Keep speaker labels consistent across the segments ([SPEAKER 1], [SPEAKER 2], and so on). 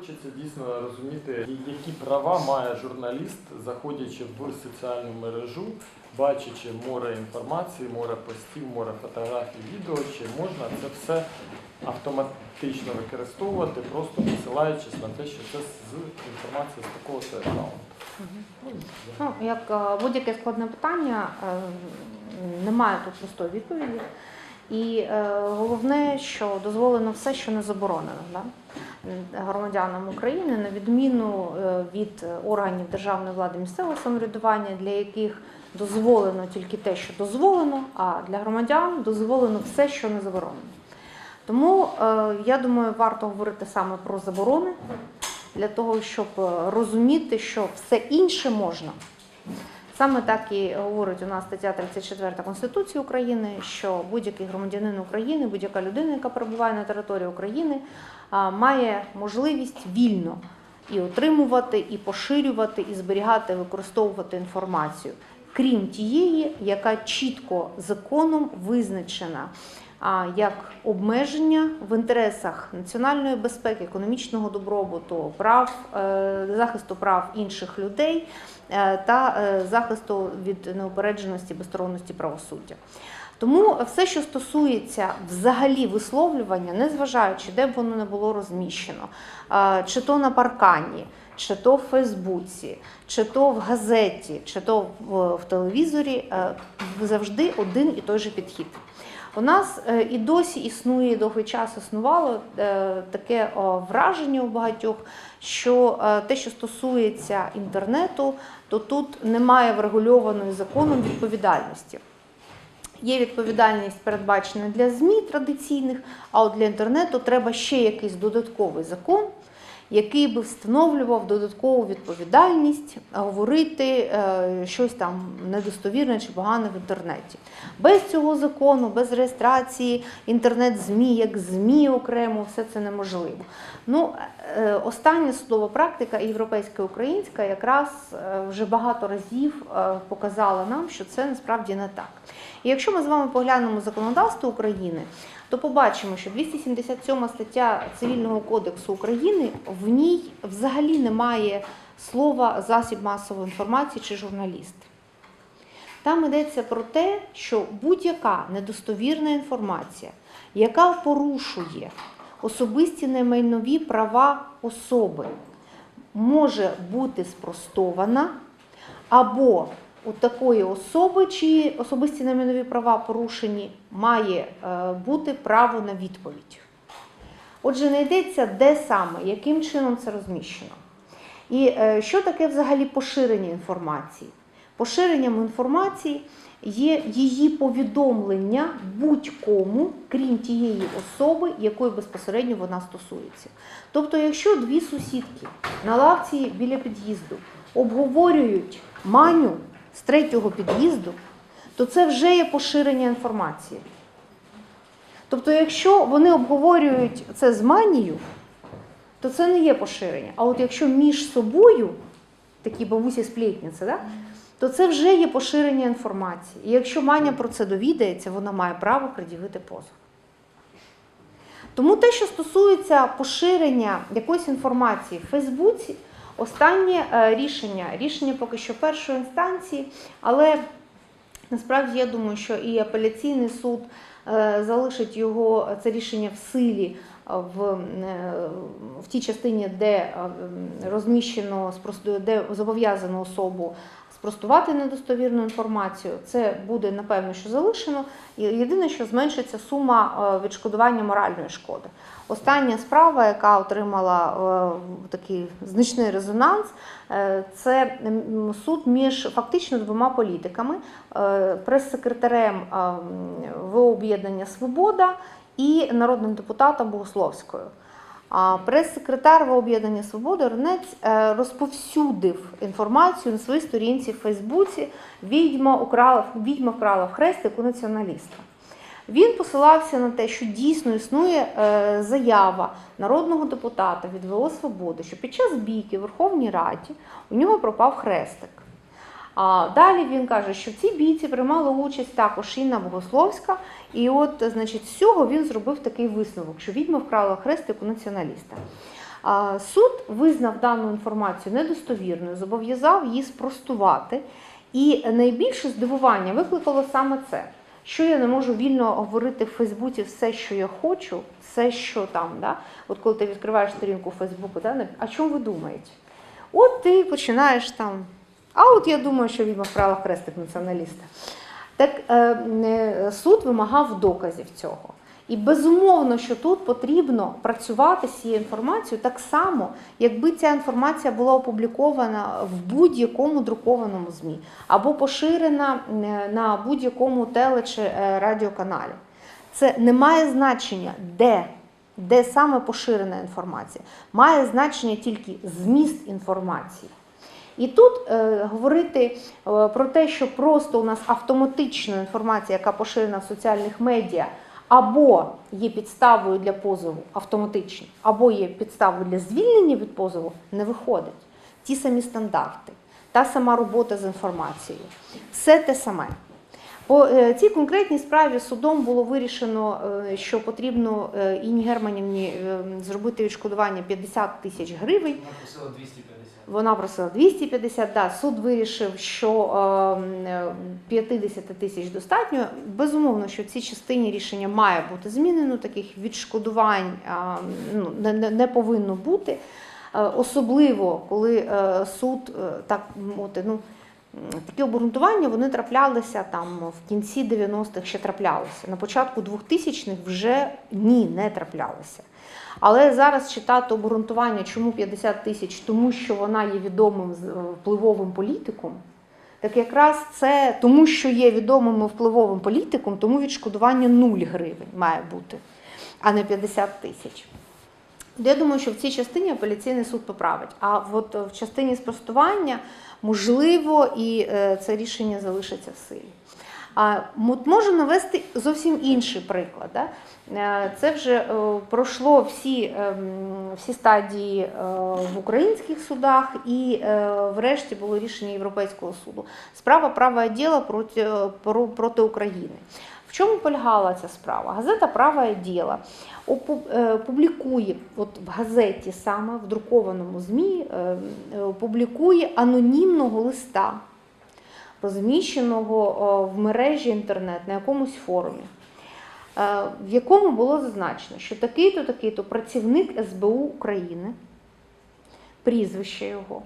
[SPEAKER 1] Хочеться дійсно розуміти, які права має журналіст, заходячи в соціальну мережу, бачачи море інформації, море постів, море фотографій, відео, чи можна це все автоматично використовувати, просто посилаючись на те, що це з інформації з такого то аккаунту. Ну,
[SPEAKER 2] Ну, як е, будь-яке складне питання, е, немає тут простої відповіді. І е, головне, що дозволено все, що не заборонено да? Громадянам України, на відміну е, від органів державної влади місцевого самоврядування, для яких дозволено тільки те, що дозволено, а для громадян дозволено все, що не заборонено. Тому е, я думаю, варто говорити саме про заборони для того, щоб е, розуміти, що все інше можна. Саме так і говорить у нас стаття 34 Конституції України, що будь-який громадянин України, будь-яка людина, яка перебуває на території України, має можливість вільно і отримувати, і поширювати, і зберігати, використовувати інформацію, крім тієї, яка чітко законом визначена як обмеження в інтересах національної безпеки, економічного добробуту, прав е, захисту прав інших людей е, та е, захисту від неупередженості, безсторонності правосуддя. Тому все, що стосується взагалі висловлювання, незважаючи, де б воно не було розміщено, чи то на паркані, чи то в Фейсбуці, чи то в газеті, чи то в, телевізорі, е, завжди один і той же підхід. У нас е, і досі існує довгий час існувало е, таке враження у багатьох, що те, що стосується інтернету, то тут немає врегульованої законом відповідальності. Є відповідальність передбачена для ЗМІ традиційних, а от для інтернету треба ще якийсь додатковий закон, який би встановлював додаткову відповідальність говорити е, щось там недостовірне чи погане в інтернеті. Без цього закону, без реєстрації інтернет-ЗМІ, як ЗМІ окремо, все це неможливо. Ну, е, остання судова практика, європейська українська, якраз е, вже багато разів показала нам, що це насправді не так. І якщо ми з вами поглянемо законодавство України, то побачимо, що 277 стаття Цивільного кодексу України в ній взагалі немає слова засіб масової інформації чи журналіст. Там йдеться про те, що будь-яка недостовірна інформація, яка порушує особисті немайнові права особи, може бути спростована або у такої особи, чиї особисті немайнові права порушені, має е, бути право на відповідь. Отже, не йдеться, де саме, яким чином це розміщено. І е, що таке взагалі поширення інформації? Поширенням інформації є її повідомлення будь-кому, крім тієї особи, якої безпосередньо вона стосується. Тобто, якщо дві сусідки на лавці біля під'їзду обговорюють маню з третього під'їзду, то це вже є поширення інформації. Тобто, якщо вони обговорюють це з манією, то це не є поширення. А от якщо між собою, такі бабусі сплетниці, да? то це вже є поширення інформації. І якщо Маня про це довідається, вона має право пред'явити позов. Тому те, що стосується поширення якоїсь інформації в Фейсбуці, останнє е, рішення, рішення поки що першої інстанції, але насправді я думаю, що і апеляційний суд е, залишить його це рішення в силі е, в, е, в тій частині, де е, розміщено де зобов'язано особу спростувати недостовірну інформацію. Це буде напевно, що залишено. Єдине, що зменшиться сума е, відшкодування моральної шкоди. Остання справа, яка отримала е, такий значний резонанс, е, це суд між фактично двома політиками, прес-секретарем е, ВО об'єднання Свобода і народним депутатом Богословською. Прес-секретар в об'єднання Свобода Ренець е, розповсюдив інформацію на своїй сторінці в Фейсбуці. Відьма украла, відьма вкрала в хрестик у націоналіста. Він посилався на те, що дійсно існує е, заява народного депутата від ВО Свободи, що під час бійки в Верховній Раді у нього пропав хрестик. Далі він каже, що в цій бійці приймала участь також Інна Богословська, і от, значить, з цього він зробив такий висновок, що відьма вкрала хрестик у націоналіста. Суд визнав дану інформацію недостовірною, зобов'язав її спростувати. І найбільше здивування викликало саме це, що я не можу вільно говорити в Фейсбуці все, що я хочу, все, що там. Да? От коли ти відкриваєш сторінку Фейсбуку, да? а чому ви думаєте? От ти починаєш там. А от я думаю, що він вправила хрестик націоналіста. Так е, суд вимагав доказів цього. І безумовно, що тут потрібно працювати з цією інформацією так само, якби ця інформація була опублікована в будь-якому друкованому ЗМІ або поширена е, на будь-якому теле чи е, радіоканалі. Це не має значення, де, де саме поширена інформація. Має значення тільки зміст інформації. І тут е, говорити е, про те, що просто у нас автоматично інформація, яка поширена в соціальних медіа, або є підставою для позову автоматично, або є підставою для звільнення від позову, не виходить. Ті самі стандарти, та сама робота з інформацією, все те саме. По е, цій конкретній справі судом було вирішено, е, що потрібно Інні Германівні зробити відшкодування 50 тисяч гривень.
[SPEAKER 3] Вона просила 250.
[SPEAKER 2] Вона просила 250, да, суд вирішив, що е, 50 тисяч достатньо. Безумовно, що в цій частині рішення має бути змінено, таких відшкодувань е, ну, не, не, не повинно бути. Е, Особливо, коли е, суд е, так мовити, ну, такі обґрунтування вони траплялися там в кінці 90-х ще траплялися. На початку 2000-х вже ні, не траплялися. Але зараз читати обґрунтування, чому 50 тисяч, тому що вона є відомим е, впливовим політиком. Так якраз це тому, що є відомим впливовим політиком, тому відшкодування 0 гривень має бути, а не 50 тисяч. Я думаю, що в цій частині апеляційний суд поправить. А от в частині спростування можливо і е, це рішення залишиться в силі. А можу навести зовсім інший приклад. Да? Е, Це вже е, пройшло всі, ем, всі стадії е, в українських судах, і врешті було рішення Європейського суду. Справа права діла проти, про- проти України. В чому полягала ця справа? Газета Право діло опу- е, публікує, от в газеті саме в друкованому ЗМІ, е, е, публікує анонімного листа, розміщеного е, в мережі інтернет на якомусь форумі, е, в якому було зазначено, що такий-то, такий-то працівник СБУ України, прізвище його.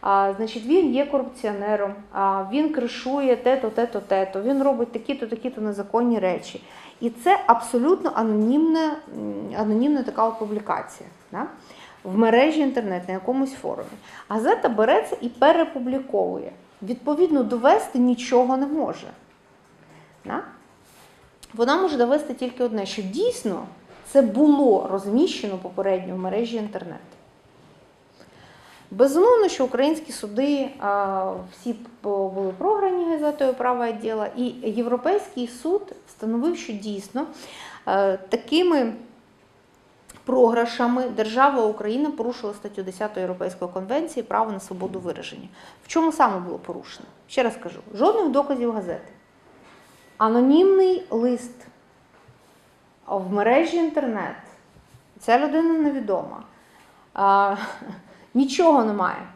[SPEAKER 2] А, значить, він є корупціонером, а, він кришує те-то, те-то, те-то, він робить такі-то, такі-то незаконні речі. І це абсолютно анонімна, анонімна така от публікація да? в мережі інтернет на якомусь форумі. Газета береться і перепубліковує. Відповідно, довести нічого не може. Вона може довести тільки одне, що дійсно це було розміщено попередньо в мережі інтернет. Безумовно, що українські суди всі були програні газетою права діла, і Європейський суд встановив, що дійсно е, такими програшами держава Україна порушила статтю 10 Європейської конвенції право на свободу вираження. В чому саме було порушено? Ще раз кажу: жодних доказів газети. Анонімний лист в мережі інтернет. Ця людина невідома. А, нічого немає.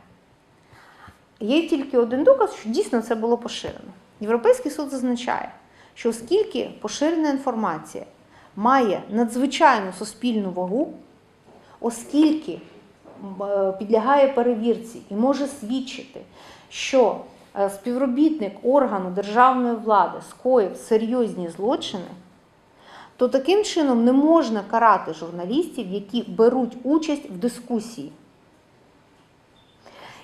[SPEAKER 2] Є тільки один доказ, що дійсно це було поширено. Європейський суд зазначає, що оскільки поширена інформація має надзвичайну суспільну вагу, оскільки е, підлягає перевірці і може свідчити, що е, співробітник органу державної влади скоїв серйозні злочини, то таким чином не можна карати журналістів, які беруть участь в дискусії.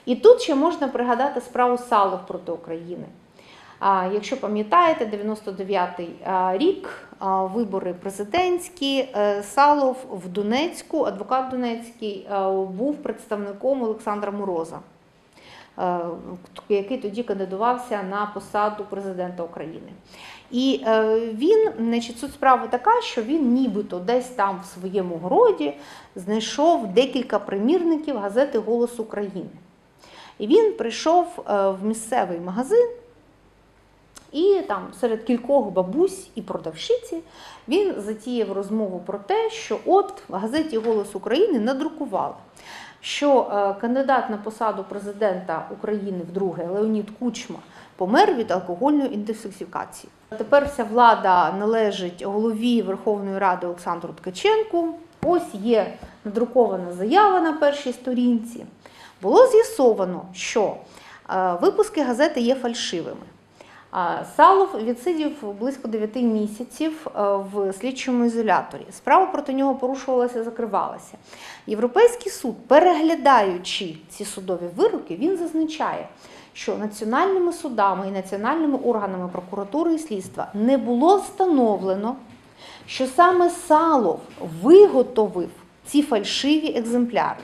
[SPEAKER 2] І тут ще можна пригадати справу Салов проти України. Якщо пам'ятаєте, 99-й рік, вибори президентські, е, Салов в Донецьку, адвокат Донецький, був представником Олександра Мороза, е, який тоді кандидувався на посаду президента України. І е, він, значить, суть справи така, що він нібито десь там в своєму городі знайшов декілька примірників газети Голос України. І він прийшов в місцевий магазин І там серед кількох бабусь і продавщиці він затіяв розмову про те, що от в газеті Голос України надрукували, що е, кандидат на посаду президента України вдруге Леонід Кучма помер від алкогольної інтоксикації. Тепер вся влада належить голові Верховної Ради Олександру Ткаченку. Ось є надрукована заява на першій сторінці. Було з'ясовано, що е, випуски газети є фальшивими. Салов відсидів близько 9 місяців е, в слідчому ізоляторі. Справа проти нього порушувалася, закривалася. Європейський суд, переглядаючи ці судові вироки, він зазначає, що національними судами і національними органами прокуратури і слідства не було встановлено, що саме Салов виготовив ці фальшиві екземпляри.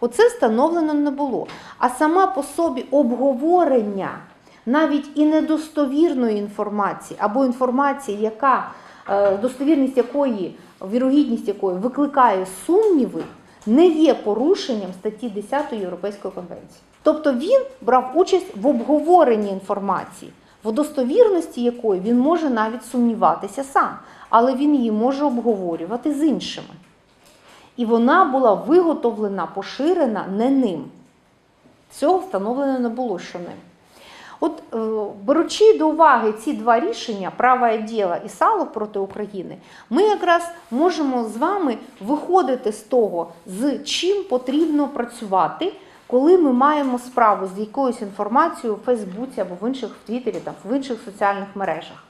[SPEAKER 2] Оце встановлено не було. А сама по собі обговорення навіть і недостовірної інформації, або інформації, яка е, достовірність якої, вірогідність якої викликає сумніви, не є порушенням статті 10 Європейської конвенції. Тобто він брав участь в обговоренні інформації, в достовірності якої він може навіть сумніватися сам, але він її може обговорювати з іншими. І вона була виготовлена, поширена не ним. Цього встановлено не було, що ним. От е, беручи до уваги ці два рішення, праве діло і сало проти України, ми якраз можемо з вами виходити з того, з чим потрібно працювати, коли ми маємо справу з якоюсь інформацією у Фейсбуці або в інших в Твіттері, там, в інших соціальних мережах.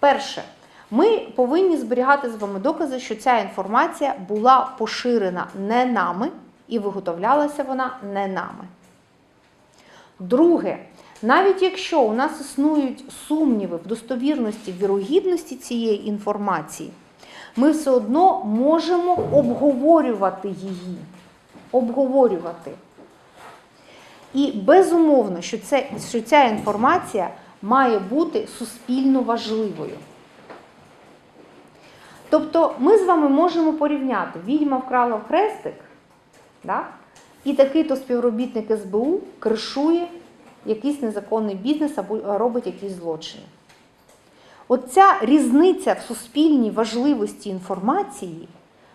[SPEAKER 2] Перше, ми повинні зберігати з вами докази, що ця інформація була поширена не нами і виготовлялася вона не нами. Друге, навіть якщо у нас існують сумніви в достовірності, вірогідності цієї інформації, ми все одно можемо обговорювати її. Обговорювати. І безумовно, що, це, що ця інформація має бути суспільно важливою. Тобто ми з вами можемо порівняти, відьма вкрала в хрестик, да? і такий-то співробітник СБУ кришує якийсь незаконний бізнес або робить якісь злочини. Оця різниця в суспільній важливості інформації,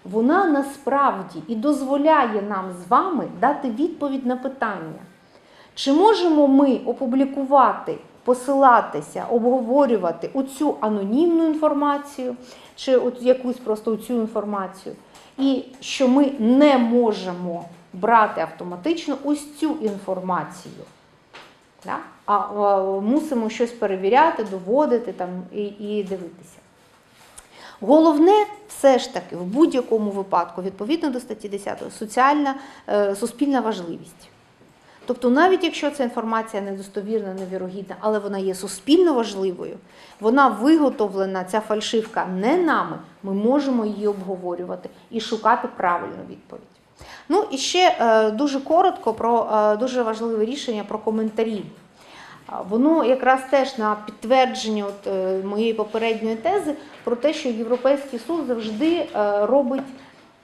[SPEAKER 2] вона насправді і дозволяє нам з вами дати відповідь на питання, чи можемо ми опублікувати, посилатися, обговорювати оцю анонімну інформацію, чи якусь просто цю інформацію, і що ми не можемо брати автоматично ось цю інформацію. Да? А, мусимо щось перевіряти, доводити там, і, і дивитися. Головне, все ж таки, в будь-якому випадку, відповідно до статті 10, соціальна, е, суспільна важливість. Тобто, навіть якщо ця інформація недостовірна, невірогідна, але вона є суспільно важливою, вона виготовлена, ця фальшивка не нами, ми можемо її обговорювати і шукати правильну відповідь. Ну і ще е, дуже коротко про е, дуже важливе рішення про коментарі. Воно якраз теж на підтвердження от, е, моєї попередньої тези про те, що Європейський суд завжди е, робить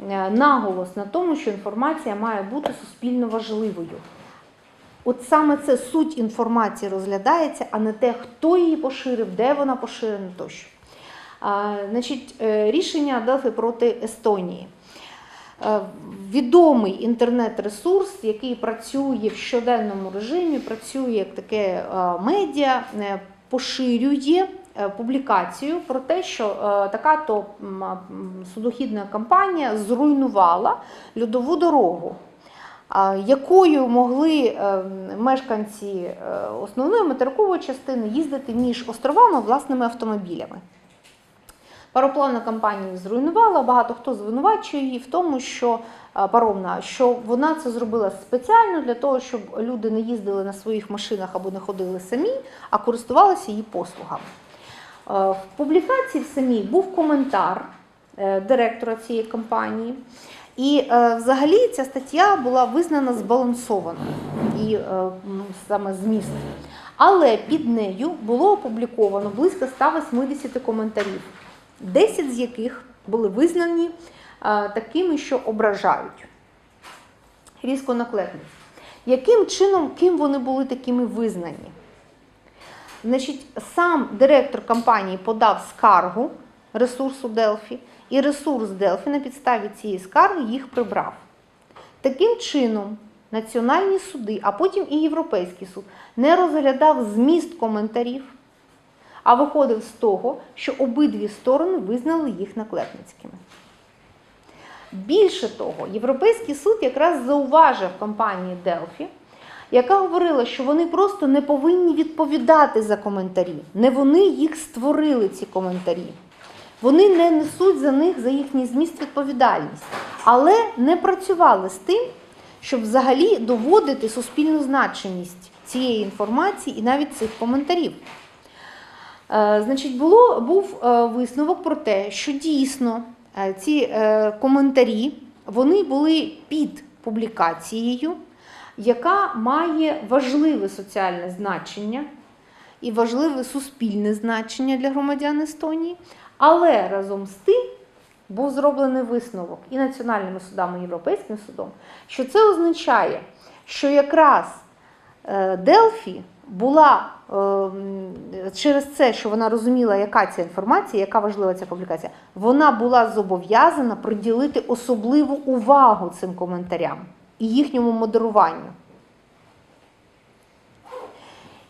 [SPEAKER 2] е, наголос на тому, що інформація має бути суспільно важливою. От саме це суть інформації розглядається, а не те, хто її поширив, де вона поширена тощо. А, значить, е, рішення Делфи проти Естонії. Е, Відомий інтернет-ресурс, який працює в щоденному режимі, працює як таке е, медіа, е, поширює публікацію про те, що така-то м, м, судохідна компанія зруйнувала льодову дорогу, якою могли мешканці основної материкової частини їздити між островами власними автомобілями. Пароплавна компанія зруйнувала, багато хто звинувачує її в тому, що е, паромна, що вона це зробила спеціально для того, щоб люди не їздили на своїх машинах або не ходили самі, а користувалися її послугами. Е, В публікації в самій був коментар е, директора цієї компанії. І взагалі ця стаття була визнана збалансованою і е, саме зміст. Але під нею було опубліковано близько 180 коментарів, 10 з яких були визнані е, такими, що ображають. Різко наклепність. Яким чином, ким вони були такими визнані? Значить, сам директор компанії подав скаргу ресурсу Делфі, і ресурс Делфі на підставі цієї скарги їх прибрав. Таким чином, національні суди, а потім і Європейський суд не розглядав зміст коментарів, а виходив з того, що обидві сторони визнали їх наклепницькими. Більше того, Європейський суд якраз зауважив компанії Делфі, яка говорила, що вони просто не повинні відповідати за коментарі. Не вони їх створили, ці коментарі. Вони не несуть за них за їхній зміст відповідальність, але не працювали з тим, щоб взагалі доводити суспільну значимість цієї інформації і навіть цих коментарів. Е, Значить, було, був е, висновок про те, що дійсно е, ці коментарі вони були під публікацією, яка має важливе соціальне значення і важливе суспільне значення для громадян Естонії. Але разом з тим був зроблений висновок і національними судами, і Європейським судом, що це означає, що якраз Делфі була е, через це, що вона розуміла, яка ця інформація, яка важлива ця публікація, вона була зобов'язана приділити особливу увагу цим коментарям і їхньому модеруванню.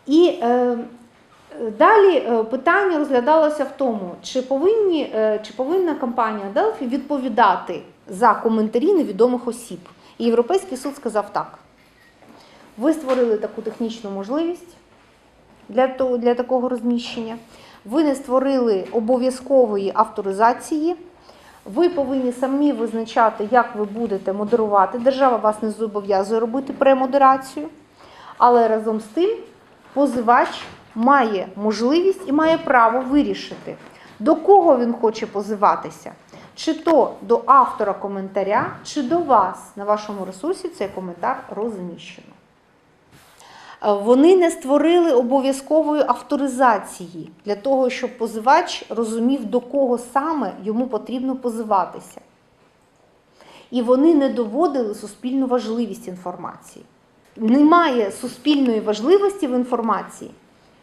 [SPEAKER 2] І е, Далі е, питання розглядалося в тому, чи, повинні, е, чи повинна компанія Delphi відповідати за коментарі невідомих осіб. І Європейський суд сказав так. Ви створили таку технічну можливість для, того, для такого розміщення. Ви не створили обов'язкової авторизації. Ви повинні самі визначати, як ви будете модерувати. Держава вас не зобов'язує робити премодерацію. Але разом з тим позивач має можливість і має право вирішити, до кого він хоче позиватися. Чи то до автора коментаря, чи до вас на вашому ресурсі цей коментар розміщено. Вони не створили обов'язкової авторизації для того, щоб позивач розумів, до кого саме йому потрібно позиватися. І вони не доводили суспільну важливість інформації. Немає суспільної важливості в інформації,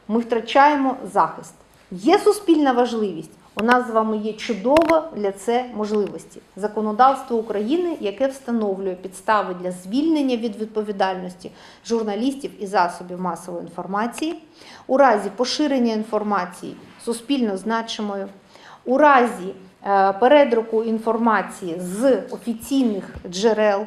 [SPEAKER 2] ми втрачаємо захист. Є суспільна важливість. У нас з вами є чудова для це можливості. Законодавство України, яке встановлює підстави для звільнення від відповідальності журналістів і засобів масової інформації, у разі поширення інформації суспільно значимою, у разі е, передруку інформації з офіційних джерел.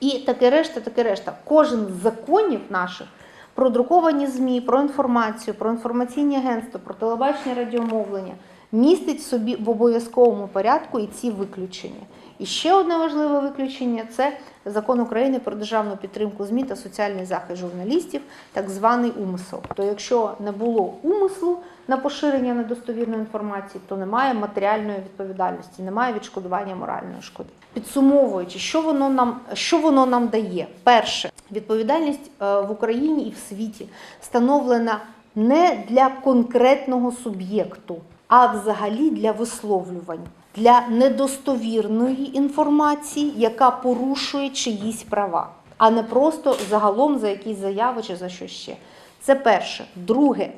[SPEAKER 2] І таке решта, таке решта. Кожен з законів наших про друковані ЗМІ, про інформацію, про інформаційні агентства, про телебачення радіомовлення містить в собі в обов'язковому порядку і ці виключення. І ще одне важливе виключення це закон України про державну підтримку ЗМІ та соціальний захист журналістів, так званий умисел. То якщо не було умислу на поширення недостовірної інформації, то немає матеріальної відповідальності, немає відшкодування моральної шкоди. Підсумовуючи, що воно нам, що воно нам дає? Перше, відповідальність е, в Україні і в світі встановлена не для конкретного суб'єкту, а взагалі для висловлювань, для недостовірної інформації, яка порушує чиїсь права, а не просто загалом за якісь заяви чи за що ще. Це перше. Друге,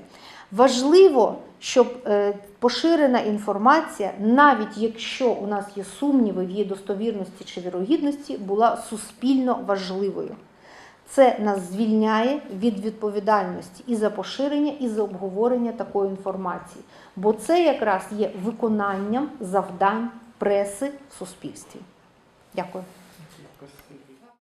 [SPEAKER 2] важливо, щоб е, поширена інформація, навіть якщо у нас є сумніви в її достовірності чи вірогідності, була суспільно важливою. Це нас звільняє від відповідальності і за поширення, і за обговорення такої інформації. Бо це якраз є виконанням завдань преси в суспільстві. Дякую.